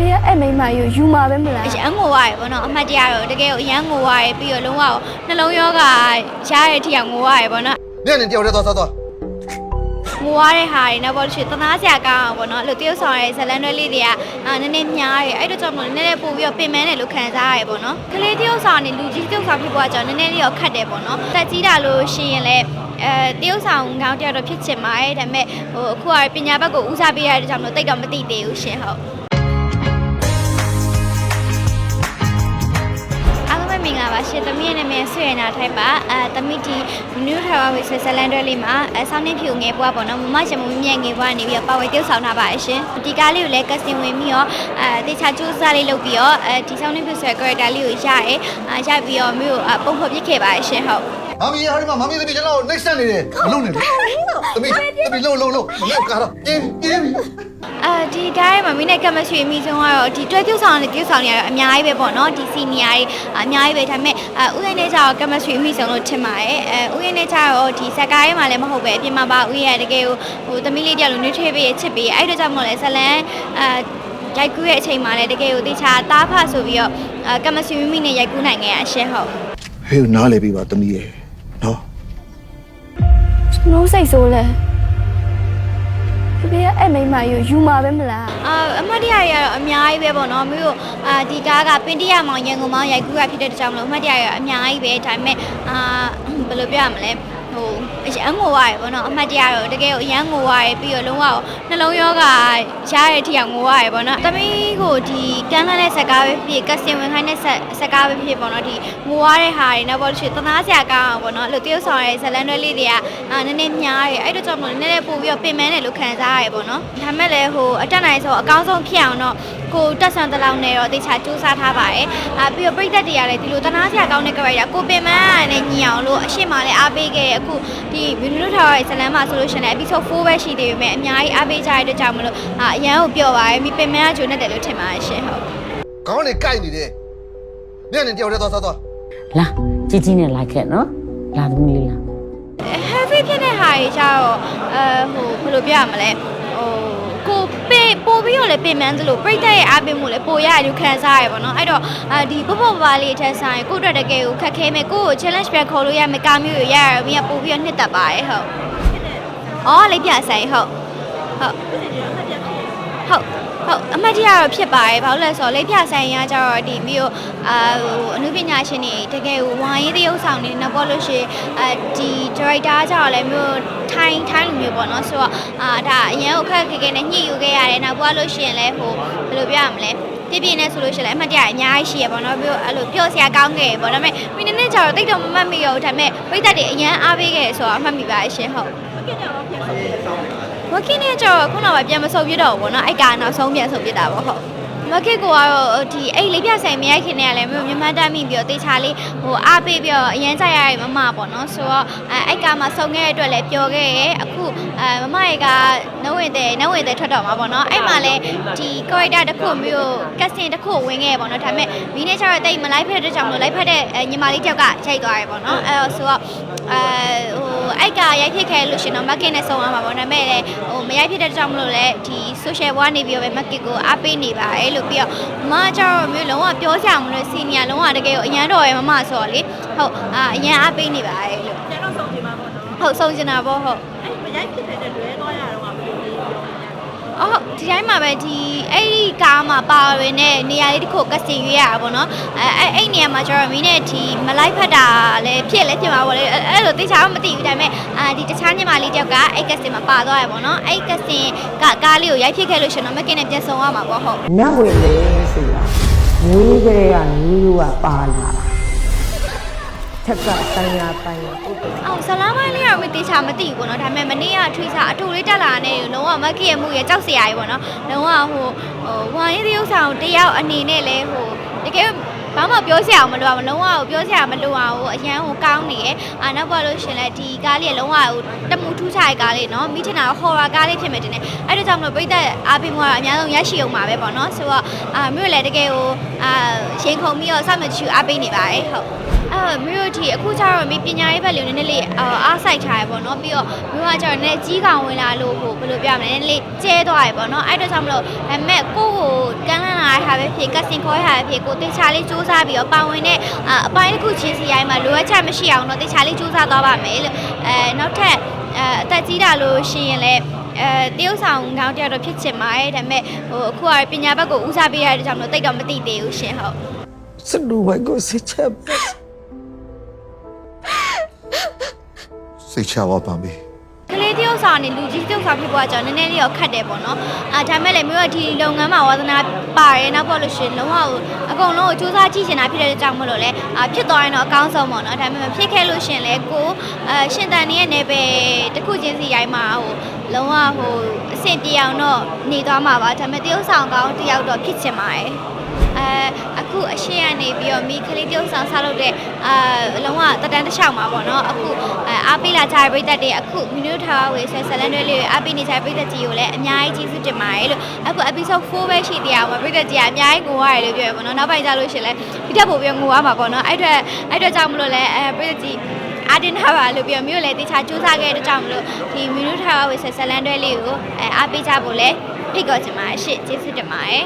ဖေကအဲ့မိန်းမကြီးကိုယူมาပဲမလားအရန်ငိုရတယ်ပေါ့နော်အမှတ်တရတော့တကယ်ကိုအရန်ငိုရတယ်ပြီးတော့လုံးဝနှလုံးရောဂါရရတဲ့အထိအောင်ငိုရတယ်ပေါ့နော်ညနေတယောက်တည်းသွားသွားသွားငိုရတဲ့ဟာတွေနောက်ပေါ်လို့ရှိရင်သနာစရာကောင်းအောင်ပေါ့နော်အဲ့လိုတရုပ်ဆောင်ရတဲ့ဇလန်တွဲလေးတွေကအာနည်းနည်းများတယ်အဲ့တော့ကြောင့်မလို့နည်းနည်းပို့ပြီးတော့ပင်ပန်းတယ်လို့ခံစားရတယ်ပေါ့နော်ကလေးတရုပ်ဆောင်နေလူကြီးတရုပ်ဆောင်ဖြစ်ပေါ်ကြောင့်နည်းနည်းလေးတော့ခတ်တယ်ပေါ့နော်တက်ကြီးတာလို့ရှိရင်လည်းအဲတရုပ်ဆောင်ကောင်းတယောက်တော့ဖြစ်ချင်ပါတယ်ဒါပေမဲ့ဟိုအခုကပညာဘက်ကိုဦးစားပေးရတဲ့ကြောင့်မလို့တိတ်တော့မသိသေးဘူးရှင်ဟုတ် င်္ဂလာပါရှင်သမီးရဲ့နာမည်ဆွေရနာထိုက်ပါအဲသမီးဒီနယူးထာဝါဝေဆွေဇလန်တွဲလေးမှာအဲဆောင်းနေဖြူငယ်ပွားပေါ့နော်မမချင်မမြင့်ငယ်ပွားနေပြီးတော့ပါဝဲပြုတ်ဆောင်ထားပါရှင်ဒီကားလေးကိုလည်းကတ်စင်ဝင်ပြီးတော့အဲတေချာကျိုးစားလေးလုပ်ပြီးတော့အဲဒီဆောင်းနေဖြူဆွေ character လေးကိုရရဲအဲရပြီးတော့မျိုးပုံဖော်ပြစ်ခဲ့ပါရှင်ဟုတ် မမီဟာဒီမှာမမီသမီးကျွန်တော် next ဆက်နေတယ်မလုံးနဲ့သမီးသမီးလုံးလုံးလုံးမလုံးကားတော့အင်းအင်းအဲဒီတိုင်းမှာမင်းနဲ့ကမဆွေမိဆုံးကတော့ဒီတွဲပြုတ်ဆောင်နဲ့ပြုတ်ဆောင်နေရတော့အများကြီးပဲပေါ့နော်ဒီစီနီယာတွေအများကြီးပဲဒါပေမဲ့အဲဥယျာဉ်နဲ့ကျတော့ကမဆွေမိဆုံးလို့ထင်ပါတယ်အဲဥယျာဉ်နဲ့ကျတော့ဒီဇက်ကားရဲမှာလည်းမဟုတ်ပဲအပြင်မှာပါဥယျာဉ်တကယ်ကိုဟိုသမီးလေးတယောက်လိုနွေးထွေးပေးရချစ်ပေးရအဲ့ဒါကြောင့်မို့လဲဇလန်အဲရိုက်ကူးရဲ့အချိန်မှာလည်းတကယ်ကိုတေချာတားဖဆိုပြီးတော့အဲကမဆွေမိမိနဲ့ရိုက်ကူးနိုင်ခဲ့ရအရှင်းဟုတ်ဟေးနားလေပြီပါသမီးရဲ့ နော်ကျွန်တော်စိတ်ဆိုးလဲဖေဖေကအဲ့မိန်းမကြီးကိုယူมาပဲမလားအာအမတ်တရတွေကတော့အများကြီးပဲပေါ့နော်မျိုးအာဒီကားကပင်တရမောင်ရန်ကုန်မောင်ရိုက်ကူးရဖြစ်တဲ့ကြောင့်မလို့အမတ်တရတွေကအများကြီးပဲဒါပေမဲ့အာဘယ်လိုပြောရမလဲ ဟိုအရန်ငိုရတယ်ပေါ့နော်အမှတ်တရတော့တကယ်ကိုအရန်ငိုရတယ်ပြီးတော့လုံးဝနှလုံးရောဂါရရတဲ့အထိအောင်ငိုရတယ်ပေါ့နော်သမီးကိုဒီကန်းလန်းတဲ့ဇက်ကားပဲဖြစ်ကတ်စင်ဝင်ခိုင်းတဲ့ဇက်ဇက်ကားပဲဖြစ်ပေါ့နော်ဒီငိုရတဲ့ဟာတွေနောက်ပေါ်လို့ရှိရင်သနာစရာကောင်းအောင်ပေါ့နော်အဲ့လိုတရုပ်ဆောင်ရတဲ့ဇလန်တွဲလေးတွေကအာနည်းနည်းများတယ်အဲ့တော့ကြောင့်မလို့နည်းနည်းပို့ပြီးတော့ပင်ပန်းတယ်လို့ခံစားရတယ်ပေါ့နော်ဒါမဲ့လည်းဟိုအတက်နိုင်ဆုံးအကောင်းဆုံးဖြစ်အောင်တော့ ကိုတက်ဆန်တလောင်းနဲ့တော့တေချာစူးစမ်းထားပါတယ်အာပြီးတော့ပြိသက်တွေကလည်းဒီလိုသနာစရာကောင်းတဲ့ character ကိုပင်ပန်းနဲ့ညီအောင်လို့အရှိမလည်းအားပေးခဲ့တဲ့အခုဒီမင်းတို့ထားရဲ့ဇလန်မှာဆိုလို့ရှိရင်လည်း episode 4ပဲရှိသေးပေမဲ့အများကြီးအားပေးကြရတဲ့အတွက်ကြောင့်မလို့အာအရန်ကိုပြောပါတယ်မိပင်ပန်းကဂျိုနဲ့တယ်လို့ထင်ပါတယ်ရှင်ဟုတ်ခေါင်းနေကိုက်နေတယ်ညနေတယောက်တည်းသွားသွားသွားလာကြီးကြီးနဲ့လိုက်ခဲ့နော်လာသမီးလေးလာ heavy ဖြစ်တဲ့ဟာကြီးကျတော့အဲဟိုဘယ်လိုပြောရမလဲဟိုကို ပေပို့ပြီးတော့လည်းပင်ပန်းသလိုပြိတ္တရဲ့အားပေးမှုလည်းပိုရရလို့ခံစားရပါတော့အဲ့တော့အာဒီပပပပါလေးအထက်ဆိုင်ကိုအတွက်တကယ်ကိုခက်ခဲမယ်ကိုကို challenge ပြန်ခေါ်လို့ရမယ်ကာမျိုးရရရမင်းကပို့ပြီးတော့နှစ်သက်ပါတယ်ဟုတ်အော်လေးပြဆိုင်ဟုတ်ဟုတ်ဟုတ် ဟုတ်အမတ်ကြီးကတော့ဖြစ်ပါတယ်ဘာလို့လဲဆိုတော့လက်ပြဆိုင်ရကြတော့ဒီမျိုးအာဟိုအနုပညာရှင်တွေတကယ်ကိုဝိုင်းရေးသရုပ်ဆောင်နေနောက်ပေါ်လို့ရှိရင်အဲဒီ director ကြတော့လည်းမျိုးထိုင်းထိုင်းလိုမျိုးပေါ့နော်ဆိုတော့အာဒါအရင်ကခက်ခဲခဲနဲ့ညှိယူခဲ့ရတယ်နောက်ပေါ်လို့ရှိရင်လည်းဟိုဘယ်လိုပြောရမလဲပြပြနေဆိုလို့ရှိရင်လည်းအမှတ်တရအများကြီးရှိရပေါ့နော်ပြီးတော့အဲ့လိုပျော့စရာကောင်းခဲ့ပေါ့ဒါပေမဲ့မိနစ်နဲ့ကြာတော့တိတ်တော့မမှတ်မိရောဒါပေမဲ့ပိတ်သက်တွေအရန်အားပေးခဲ့ဆိုတော့အမှတ်မိပါရှင်ဟုတ်ဝက်က င်းနဲ့ကြောခုနကပဲပြန်မဆုပ်ပြတော့ဘူးပေါ့နော်အဲ့ကနောက်ဆုံးပြန်ဆုပ်ပြတာပေါ့ဟုတ်မကစ်ကိုကတော့ဒီအဲ့လေးပြဆိုင်မရိုက်ခင်တည်းကလည်းမြို့မြန်မာတမ်းမိပြီးတော့တေချာလေးဟိုအားပေးပြီးတော့အရန်ကြရရမမပေါ့နော်ဆိုတော့အဲ့အဲ့ကမှာစုံခဲ့တဲ့အတွက်လည်းပျော်ခဲ့ရဲအခုအဲမမရေကနဝဝင်တဲ့နဝဝင်တဲ့ထွက်တော့မှာပေါ့နော်အဲ့မှာလည်းဒီ character တစ်ခုမျိုးကတ်စင်တစ်ခုဝင်ခဲ့ပေါ့နော်ဒါပေမဲ့မီးနဲ့ချတော့တိတ်မလိုက်ဖက်တဲ့ကြောင့်မလို့လိုက်ဖက်တဲ့ညီမလေးတယောက်ကရိုက်သွားရပေါ့နော်အဲ့တော့ဆိုတော့အဲဟို အဲ့ကရိုက်ဖြစ်ခဲ့လို့ရှင်တော့မကစ်နဲ့ဆုံးအောင်ပါပေါ့ဒါပေမဲ့လည်းဟိုမရိုက်ဖြစ်တဲ့ကြောင့်မလို့လည်းဒီ social ဘွားနေပြီးတော့ပဲမကစ်ကိုအားပေးနေပါတယ်လို့ပြီးတော့မမကျတော့မျိုးလုံးဝပြောစရာမလိုစီနီယာလုံးဝတကယ်ကိုအရန်တော်ရဲ့မမဆိုတော့လေဟုတ်အာအရန်အားပေးနေပါတယ်လို့ကျန်တော့ဆုံးချင်မှာပေါ့နော်ဟုတ်ဆုံးချင်တာပေါ့ဟုတ်အဲ့မရိုက်ဖြစ်တဲ့လွဲသွားရတော့ကဘယ်လိုလဲပြောပြရ အော်ဒီတိုင်းမှာပဲဒီအဲ့ဒီကားမှာပါဝင်တဲ့နေရာလေးတစ်ခုကတ်စင်ရွေးရတာပေါ့နော်အဲအဲ့အဲ့နေရာမှာကျတော့မင်းနဲ့ဒီမလိုက်ဖက်တာလည်းဖြစ်လည်းဖြစ်မှာပေါ့လေအဲ့အဲ့လိုသိချာမသိဘူးဒါပေမဲ့အာဒီတခြားညီမလေးတယောက်ကအဲ့ကတ်စင်မှာပါသွားရပေါ့နော်အဲ့ကတ်စင်ကကားလေးကိုရိုက်ဖြစ်ခဲ့လို့ရှင်တော့မကင်နဲ့ပြန်ဆောင်ရမှာပေါ့ဟုတ်နတ်ဝင်လေဆိုတာမွေးကလေးကလူလူကပါလာတာထ က်ကတိုင်းရတိုင်းရပုတ်တယ်အောင်ဆလာမိုင်းလေးကတော့မသိချာမသိဘူးပေါ့နော်ဒါပေမဲ့မနေ့ကထွေးစာအထူလေးတက်လာတဲ့လုံးဝမကင်ရဲ့မှုရဲ့ကြောက်စရာကြီးပေါ့နော်လုံးဝဟိုဟိုဝိုင်းရေးဥဆောင်တယောက်အနေနဲ့လဲဟိုတကယ်ဘာမှပြောစရာမလိုအောင်လုံးဝကိုပြောစရာမလိုအောင်အရန်ဟိုကောင်းနေရဲ့အာနောက်ပါလို့ရှင်လဲဒီကားလေးကလုံးဝဟိုတမှုထူးခြားတဲ့ကားလေးနော်မိထင်တာဟော်ရာကားလေးဖြစ်မယ်တင်တယ်အဲ့ဒါကြောင့်မလို့ပိတ်သက်အားပေးမှုကတော့အများဆုံးရရှိအောင်ပါပဲပေါ့နော်ဆိုတော့အာမြို့လည်းတကယ်ဟိုအာရှင်ခုံပြီးတော့စောင့်မချူအားပေးနေပါတယ်ဟုတ် အဲမြို့တီအခုကျတော့မိပညာရေးဘက်လေးကိုနည်းနည်းလေးအာအားစိုက်ထားရပေါ့နော်ပြီးတော့မြို့ကကျတော့နည်းနည်းကြီးကောင်ဝင်လာလို့ဟိုဘယ်လိုပြောမလဲနည်းနည်းလေးကျဲသွားရပေါ့နော်အဲ့တော့ကြောင့်မလို့ဒါပေမဲ့ကိုယ့်ကိုကမ်းလှမ်းလာတဲ့ဟာပဲဖြစ်ကတ်စင်ခေါ်ရတာပဲဖြစ်ကိုတေချာလေးစူးစမ်းပြီးတော့ပါဝင်တဲ့အအပိုင်းတစ်ခုချင်းစီတိုင်းမှာလိုအပ်ချက်မရှိအောင်တော့တေချာလေးစူးစမ်းသွားပါမယ်လို့အဲနောက်ထပ်အဲအသက်ကြီးတာလို့ရှိရင်လည်းအဲတရုတ်ဆောင်ကောင်းတယောက်တော့ဖြစ်ချင်ပါတယ်ဒါပေမဲ့ဟိုအခုကပညာဘက်ကိုဦးစားပေးရတဲ့ကြောင့်မလို့တိတ်တော့မသိသေးဘူးရှင်ဟုတ်စတူဘိုက်ကိုစစ်ချက် စိတ်ချပါပါမေးကလေးတယောက်ဆောင်နေလူကြီးတယောက်ဆောင်ဖြစ်ပေါ်ကြတော့နည်းနည်းလေးတော့ခတ်တယ်ပေါ့နော်အာဒါမဲ့လည်းမျိုးကဒီလုပ်ငန်းမှာဝါသနာပါရဲနောက်ပေါ့လို့ရှရင်လုံးဝအကုန်လုံးကိုစူးစမ်းကြည့်ချင်တာဖြစ်တဲ့ကြောင့်မလို့လဲအာဖြစ်သွားရင်တော့အကောင်းဆုံးပေါ့နော်ဒါပေမဲ့ဖြစ်ခဲ့လို့ရှရင်လဲကိုအာရှင်တန်နေရဲ့နယ်ပယ်တစ်ခုချင်းစီရိုင်းမှာဟိုလုံးဝဟိုအဆင်ပြေအောင်တော့နေသွားမှာပါဒါပေမဲ့တယောက်ဆောင်ကောင်းတယောက်တော့ဖြစ်ချင်ပါတယ်အဲအခုအရှိရနေပြီးတော့မိကလေးတယောက်ဆောင်စားလုပ်တဲ့ အာလုံးဝတက်တန်းတစ်လျှောက်မှာပေါ့နော်အခုအဲအားပေးလာကြတဲ့ပြည်သက်တွေအခုမီနူထားဝေဆွဲဇလန်တွေလေးအားပေးနေကြတဲ့ပြည်သက်ကြီးကိုလည်းအများကြီးကျေးဇူးတင်ပါတယ်လို့အခု episode 4ပဲရှိသေးအောင်ပါပြည်သက်ကြီးကအများကြီးငိုရတယ်လို့ပြောရပေါ့နော်နောက်ပိုင်းကျလို့ရှိရင်လည်းဒီထက်ပိုပြီးငိုရမှာပေါ့နော်အဲ့အတွက်အဲ့အတွက်ကြောင့်မလို့လဲအဲပြည်သက်ကြီးအတင်းထားပါလို့ပြောမျိုးလည်းတခြားစူးစမ်းခဲ့တဲ့ကြောင့်မလို့ဒီမီနူထားဝေဆွဲဇလန်တွေလေးကိုအဲအားပေးကြဖို့လဲဖိတ်ခေါ်ချင်ပါတယ်ရှင့်ကျေးဇူးတင်ပါတယ်